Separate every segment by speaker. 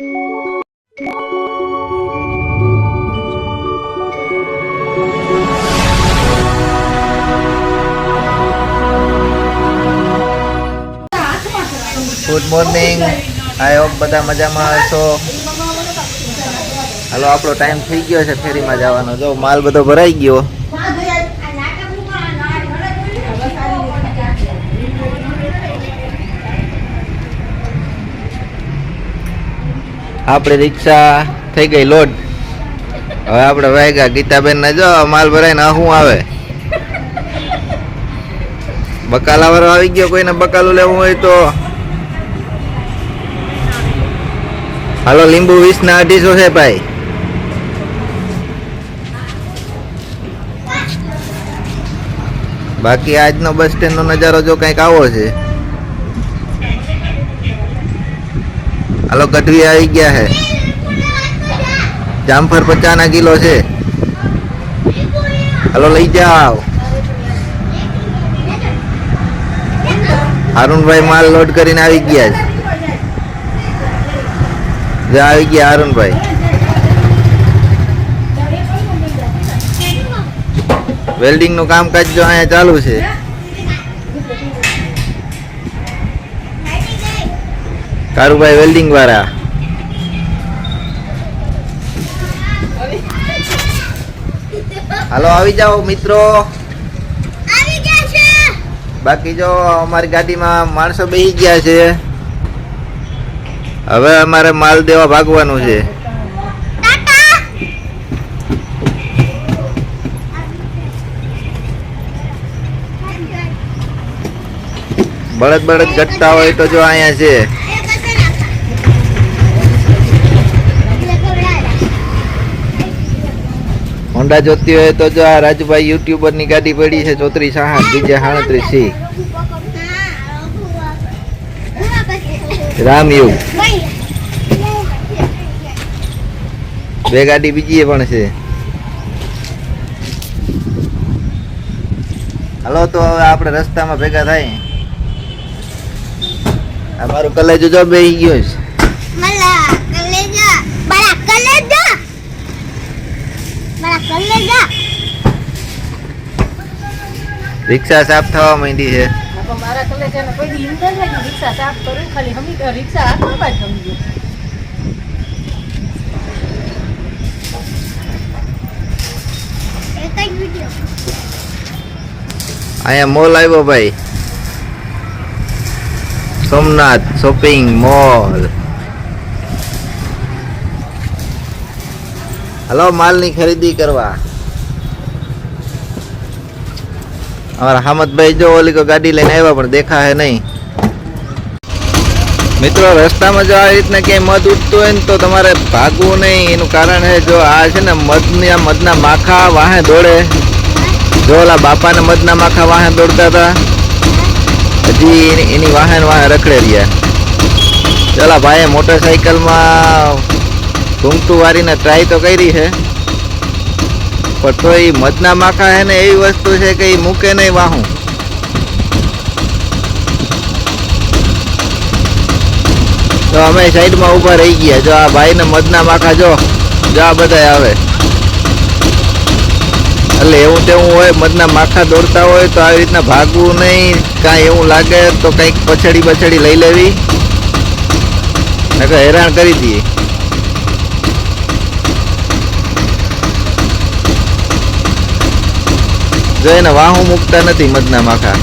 Speaker 1: Good morning I hope બધા મજામાં હશો. હાલો, આપણો ટાઈમ થઈ ગયો છે, ફેરીમાં જવાનો. જો, માલ બધો ભરાઈ ગયો. આપણે રિક્ષા થઈ ગઈ લોડ. હવે આપણે વાગ્યા ગીતાબેન ને જો માલ ભરાઈને શું આવે. બકાલા વાળો આવી ગયો કોઈને બકાલું લેવું હોય તો. હાલો, લીંબુ વીસ ના અઢીસો છે ભાઈ. બાકી આજનો બસ સ્ટેન્ડ નો નજારો જો કંઈક આવો છે. હાલો, ગઢવી આવી ગયા છે જામફર પચાસ ના કિલો છે. હાલો, લઈ જાઓ. અરુણભાઈ માલ લોડ કરીને આવી ગયા છે. આવી ગયા અરુણભાઈ વેલ્ડિંગનું કામકાજ જો અહીંયા ચાલુ છે. કારુભાઈ વેલ્ડિંગ વાળા. હાલો આવી જાઓ મિત્રો. બાકી જો અમારી ગાડીમાં માણસો બેસી ગયા છે. હવે અમારે માલ દેવા ભાગવાનું છે. બળદ બળદ ઘટતા હોય તો જો અહીંયા છે. હોન્ડા જોતી હોય તો જો આ રાજુભાઈ યુટ્યુબરની ગાડી પડી છે ચોત્રીસ સાઠ બીજે સાડત્રીસ સી રામયુગ બે ગાડી બીજી પણ છે. હાલો, તો હવે આપણે રસ્તામાં ભેગા થાય. અમારું કલેજો જો બે ગયો છે. રિક્ષા સાફ થવા માંડી છે.
Speaker 2: કોઈ રિક્ષા સાફ કરું ખાલી હમી રિક્ષા હાથમાં જ
Speaker 1: અહીંયા મોલ આવ્યો ભાઈ. Somnath shopping mall. હલો, માલની ખરીદી કરવા. અમારા હામદભાઈ જો ઓલી કો ગાડી લઈને આવ્યા, પણ દેખા હે નહીં. મિત્રો, રસ્તામાં જો આ રીતના ક્યાંય મધ ઉઠતું હોય ને તો તમારે ભાગવું નહીં. એનું કારણ છે જો આ છે ને, મધની, આ મધના માખા વાહે દોડે. જો ઓલા બાપાને મધના માખા વાહે દોડતા હતા. હજી એની વાહન વાહે રખડે રહ્યા. ચલા, ભાઈએ મોટરસાયકલમાં ઘૂમતું વારીને ટ્રાય તો કરી છે. પણ તો એ મધના માખા હે ને એવી વસ્તુ છે કે એ મૂકે નહીં વાહું. તો અમે સાઈડમાં ઊભા રહી ગયા. જો આ ભાઈને મધના માખા જો જો આ બધા આવે. એટલે એવું તેવું હોય, મધના માખા દોડતા હોય તો આવી રીતના ભાગવું નહીં. કાંઈ એવું લાગે તો કંઈક પછડી પછડી લઈ લેવી. નકર હેરાન કરી દઈએ. જો એને વાહું મૂકતા નથી મધના માખા.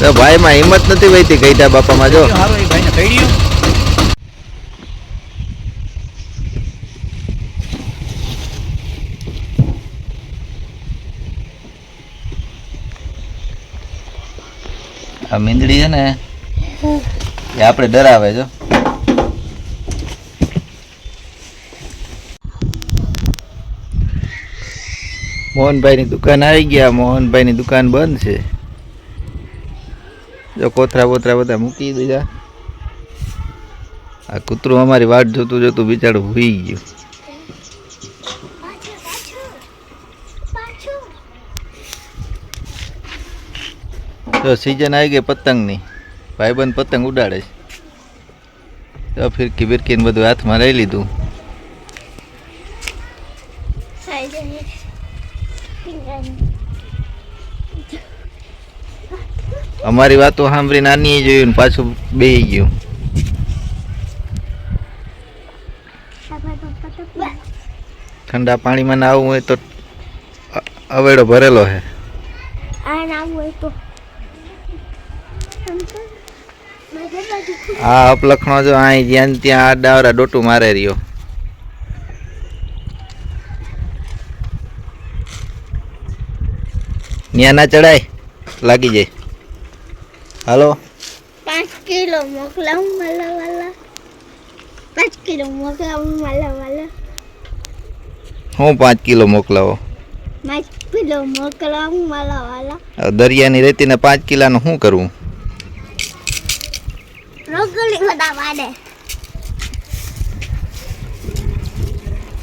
Speaker 1: તો ભાઈમાં હિંમત નથી વહીતી બાપા બાપામાં, જો. આ મીંદડી છે ને, એ આપણે ડરાવે જો મોહનભાઈની દુકાન આવી ગયા. મોહનભાઈની દુકાન બંધ છે. જો કોથરા બોથરા બધા મૂકી દીધા. આ કૂતરું અમારી વાટ જોતું જોતું બિચારું ભૂઈ ગયું.
Speaker 3: પાછું
Speaker 1: સિઝન આવી ગઈ પતંગની. ભાઈબંધ પતંગ ઉડાડે છે. તો ફિરકી બિરકી ને બધું હાથમાં લઈ લીધું. અમારી વાતો સાંભળી નાની જોયું ને પાછું બેહી ગયું. ઠંડા પાણીમાં નાહવું હોય તો અવેડો ભરેલો છે
Speaker 3: આ નામ હોય તો.
Speaker 1: આ અપલખણો જો અહીં જ્યાં ને ત્યાં આ ડાવરા ડોટું મારે રહ્યો. ન્યા ના ચડાય લાગી જાય. હાલો.
Speaker 3: પાંચ કિલો મોકલાવું માલા વાલા. પાંચ કિલો મોકલાવું માલા વાલા.
Speaker 1: હું પાંચ કિલો મોકલાવો?
Speaker 3: પાંચ કિલો મોકલાવું માલા વાલા.
Speaker 1: દરિયાની રેતીને પાંચ કિલાનું શું કરવું
Speaker 3: રોકડી બધા વાડે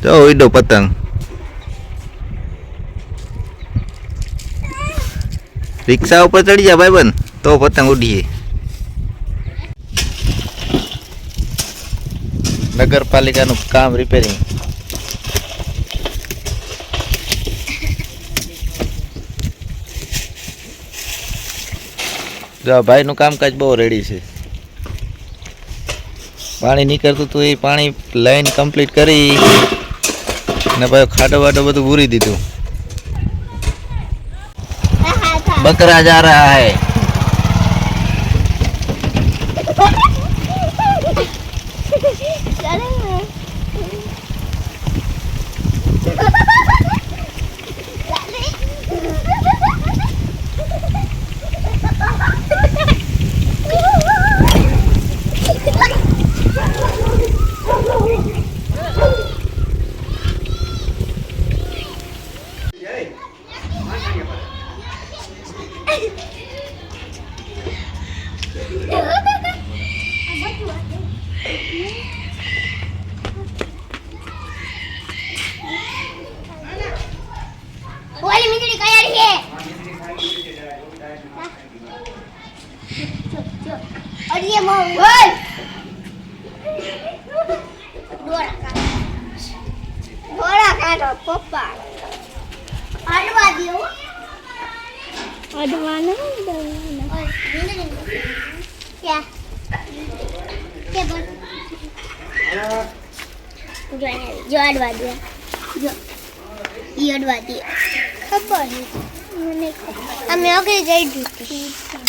Speaker 1: જો ઉડો પતંગ. રિક્ષા ઉપર ચડી જા ભાઈબંધ, તો પતંગ ઉડીએ નગરપાલિકાનું કામ રિપેરિંગ ભાઈનું કામકાજ બહુ રેડી છે. પાણી નીકળતું હતું એ પાણી લાઈન કમ્પ્લીટ કરી ને ભાઈ ખાડો વાડો બધું પૂરી દીધું. બકરા જા રહા હૈ.
Speaker 3: ઓલી મીંદડી કયાડી છે? અડીએ મો. બોલ. દોરા કાઢો. દોરા કાઢો પપ્પા. અડવા દો અડવાનો ક્યાં કે બોલ જો અહીંયા દે જો ઈ દે ખબર મને ખબર અમે ઓકે જઈ દીધી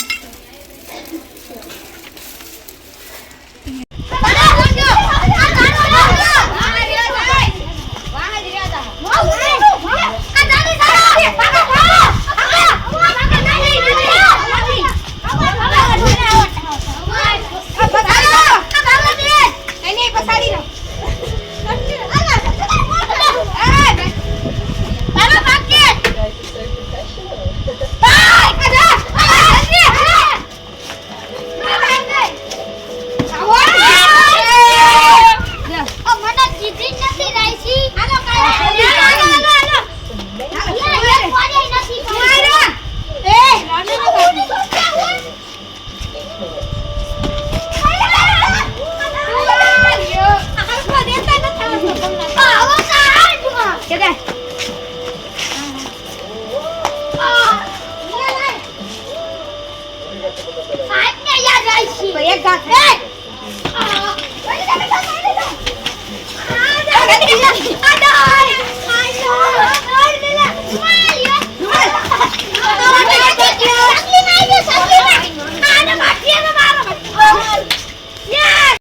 Speaker 3: એક ઘાસ Yeah!